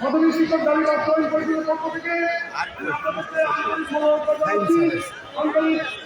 মাধবী শিক্ষক দাবি বাস্তবায়ন পরিষদের পক্ষ থেকে আন্তরিক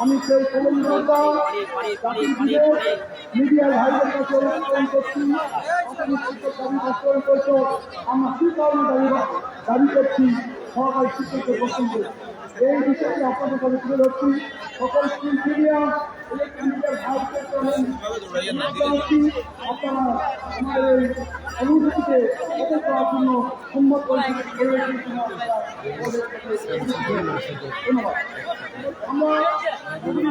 আমি সেই দিকে মিডিয়ার ভাইদের কাছে করছি। দাবি বাস্তবায়ন করছ আমরা কি কারণে দাবি দাবি করছি সরকারি শিক্ষকদের পছন্দ এই বিষয়টি আপনাদের কাছে তুলে ধরছি। সকল স্কুল মিডিয়া আপনারা আমাদের এই অনুভূতিকে সচেতন করার সম্মত ধন্যবাদ। আমরা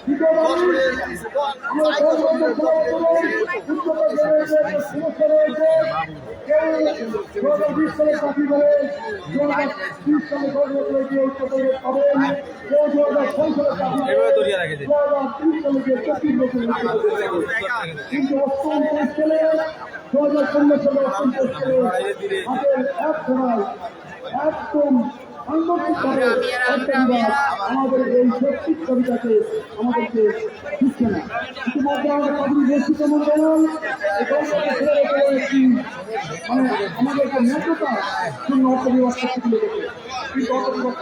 দু হাজার সালে সালে সালে তিরিশ সালে পাবেন। কিন্তু অষ্টম দু হাজার ষোলো সালে অষ্টম পরিস্থিতি হাতের একদম আমাদের এই কবিতাকে আমাদেরকে দিচ্ছে না। ইতিমধ্যে আমাদের রেখে একটি মানে আমাদেরকে ন্যায্যতা শূন্য অর্থবিভাগ করতে দিয়েছে কিন্তু অর্থবিভাগ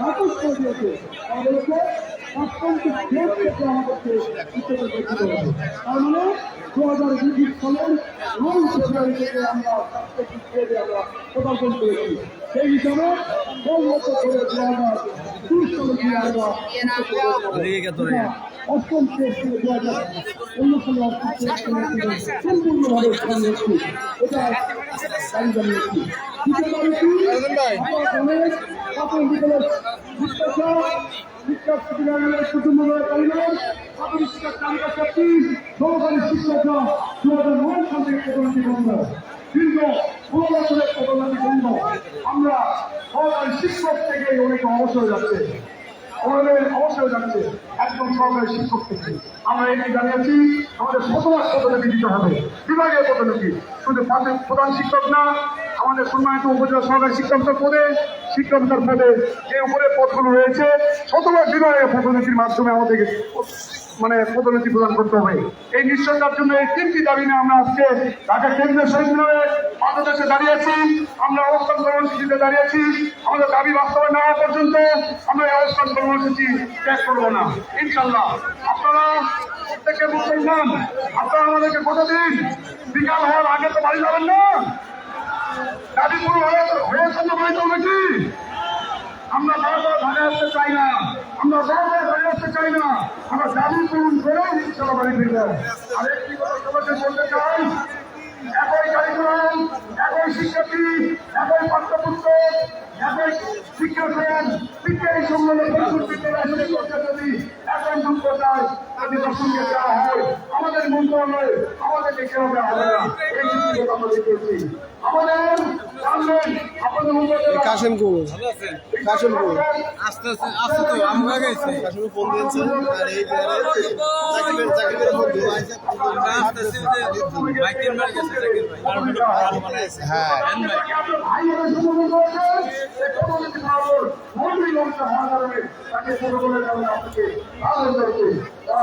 নাকচ করে দিয়েছে আমাদেরকে অত্যন্ত গ্রেড থেকে আমাদেরকে উচ্চতর করতে হবে। তার মানে দু হাজার বিশ সালের নয় ফেব্রুয়ারি থেকে আমরা আমরা পদার্পণ করেছি। সেই হিসাবে অষ্টম থেকে দু হাজার ষোলো সালে অষ্টম গ্রেড সম্পূর্ণভাবে এটা দাবি জানিয়েছি শিক্ষকরা কুটুম্বের কারিগর শিক্ষক শক্তি সহকারী দু হাজার নয় সাল দীর্ঘ বন্ধ আমরা সহকারী শিক্ষক থেকে অনেকে অবসর যাচ্ছে। আমাদের অবসর যাচ্ছে একদম সরকারি শিক্ষক থেকে। আমরা এটি জানিয়েছি, আমাদের শতভাগ পদোন্নতি দিতে হবে। বিভাগীয় পদোন্নতি। শুধু প্রধান শিক্ষক না, আমাদের সম্মানিত উপজেলা সরকারি শিক্ষকতার পদে শিক্ষকতার পদে যে উপরে পদগুলো রয়েছে, শতভাগ বিভাগীয় পদোন্নতির মাধ্যমে আমাদেরকে মানে পদোন্নতি প্রদান করতে হবে। এই নিশ্চয়তার জন্য এই তিনটি দাবি নিয়ে আমরা আজকে ঢাকা কেন্দ্রীয় শহীদ মিনারে পাদদেশে দাঁড়িয়েছি আমরা অবস্থান কর্মসূচিতে দাঁড়িয়েছি আমাদের দাবি বাস্তবে না হওয়া পর্যন্ত আমরা এই অবস্থান কর্মসূচি ত্যাগ করব না। ইনশাল্লাহ আপনারা প্রত্যেকে মুসলমান আপনারা আমাদেরকে কথা দিন। বিকাল হওয়ার আগে তো বাড়ি যাবেন না। দাবি পুরো হয়ে হয়েছে তো বাড়ি কি? আমরা বারবার ধরে আসতে চাই না। আমরা বারবার ধরে আসতে চাই না। আমরা দাবি পূরণ করে ইনশাল্লাহ বাড়ি ফিরবো। আর একটি কথা সবাইকে বলতে চাই, একই কারিকুলাম একই শিক্ষার্থী, একই পাঠ্যপুস্তক, একই শিক্ষাক্রম শিক্ষাই সম্মেলন বিদ্যালয় করতে যদি একই যোগ্যতায় যদি দর্শনকে দেওয়া হয় আমাদের মন্ত্রণালয় আমাদেরকে দেওয়া হবে না এই সিদ্ধান্ত আমরা দেখেছি আমাদের জানবেন কাশেমপুর কাশেমপুর আস্তে আস্তে আস্তে তো আমরা গেছি কাশেমপুর ফোন দিয়েছে আর এই হ্যাঁ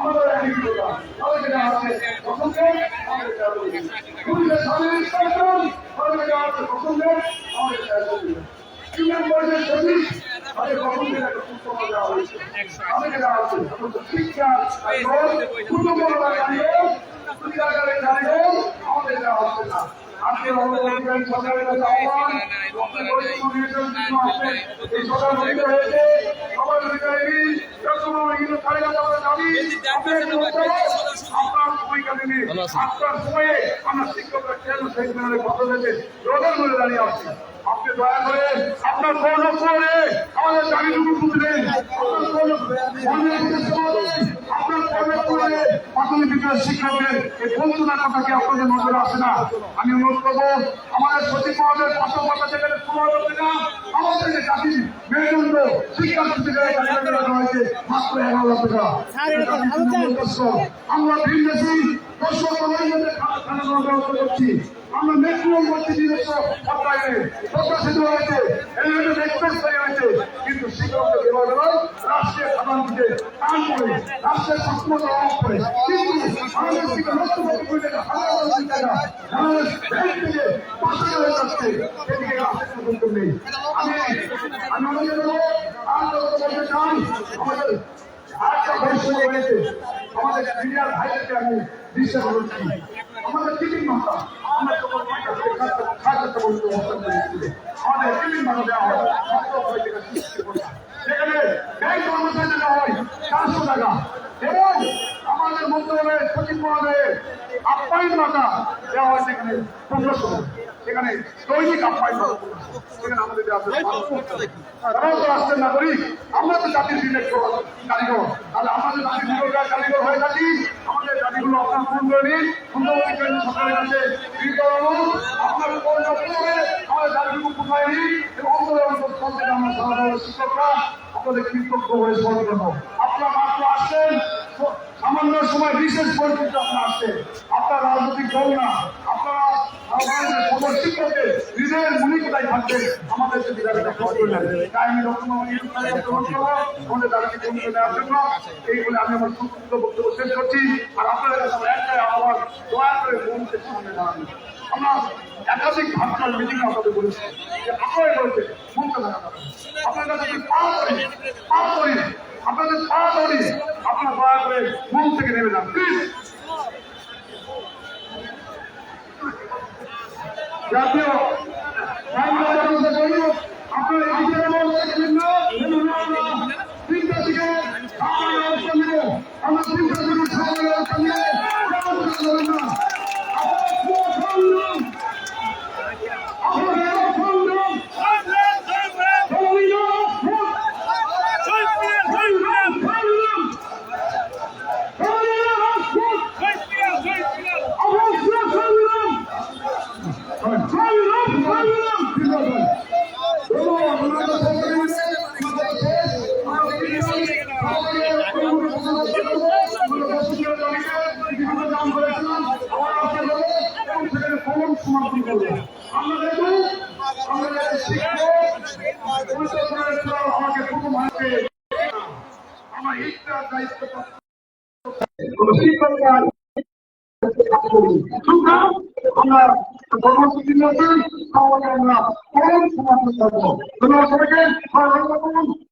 আমাদের পছন্দ আমাদের দেওয়া হচ্ছে পছন্দ আমাদের অধিকারী আপনি দয়া করে আপনার করে আমাদের দাবিটুকু প্রাথমিক বিদ্যালয়ের শিক্ষকদের এই আসে না আমি অনুরোধ করব আমাদের সচিব মহাদের পাশে কথা যেখানে হচ্ছে না আমাদের যে জাতির মেরুদণ্ড শিক্ষা সচিবের কাছে দেওয়া হয়েছে মাত্র এগারো লাখ টাকা আমরা ভিন দেশি আমরা মেট্রো মধ্যে নিজস্ব সরকারে প্রকাশিত হয়েছে এই এক্সপ্রেস হয়েছে কিন্তু গেল রাষ্ট্রের দিকে টান করে রাষ্ট্রের সক্ষমতা অফ করে করতে বলতে বিশ্বাস করছি। আমাদের টিফিন মাথা অবস্থান দেওয়া হয় ছয় থেকে সৃষ্টি করি চারশো টাকা। এবং আমাদের মন্ত্রণালয়ের সচিব মহোদয়ের আপ্যায়ন মাতা দেওয়া হয় সেখানে পনেরোশো সেখানে দৈনিক আপ্যায়ন সেখানে আমাদের তারাও তো আমরা তো জাতির বিবেক কারিগর। তাহলে আমাদের জাতির বিবেক কারিগর হয়ে থাকি, আমাদের জাতিগুলো আপনার ফোন করে নিন। সুন্দরবনী কেন্দ্র সরকারের কাছে আপনার করে আমাদের জাতিগুলো কোথায় নিন? এবং অন্তরে অন্তর আমরা সাধারণ শিক্ষকরা আপনাদের কৃতজ্ঞ হয়ে স্মরণ করব আপনারা মাত্র আসছেন সামান্য সময় বিশেষ পরিচিত আপনারা আসছেন আপনার রাজনৈতিক দল না। আপনারা শিক্ষকের করলেন তাই আমি আমাদের এই বলে আমি আর আপনাদের একাধিক মিটিং আপনাদের বলেছি যে আপনারাই বলছে মনকে কাছে পা করি। পা করি আপনাদের পা করি। আপনারা দয়া করে মন থেকে নেমে যান প্লিজ জাতীয় আপনার এদিকে চিন্তা থেকে আপনার আমরা চিন্তা থেকে সবাই ব্যবস্থা নিয়ে ব্যবস্থা করেন না সমাপ্তি করবে আমরা দেখব আমাদের শিক্ষক আমাকে প্রথম হাতে আমার ইচ্ছার দায়িত্ব শিক্ষকরা আমরা কর্মসূচি তাহলে আমরা কম সমাপ্ত করব ধন্যবাদ সবাইকে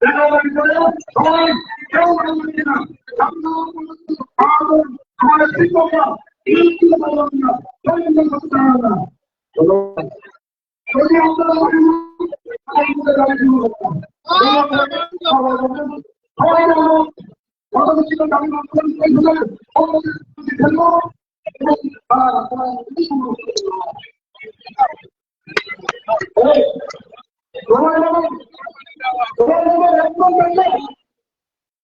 দেখা হবে ভিতরে সবাই কেউ মানবেন না আমাদের শিক্ষকরা এই ছিল পারবেন না দৈনন্দিন করতে হবে না ধন্যবাদ যদি আপনারা আমাদের দাবি শুরু করতাম সবাই বলব পরবর্তীতে দাবি করতেন এই ধরনের ফেলব এবং তোমার নামে তোমার নামে একদম করলে একদম করলে আর কোনো কিছু দিল না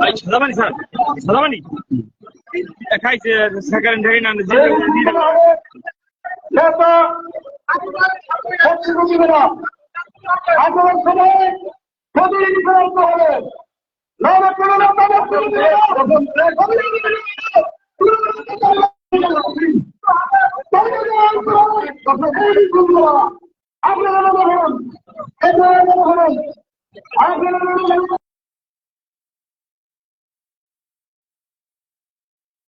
ভাই সাদামানি স্যার সাদামানি খাইছে সেকেন্ড ঢেকে না যে নেতা সত্যি দিবে না আন্দোলন সময় মোদী বিভ্রান্ত হবে নাহলে কোনো না। আপনারা আপনারা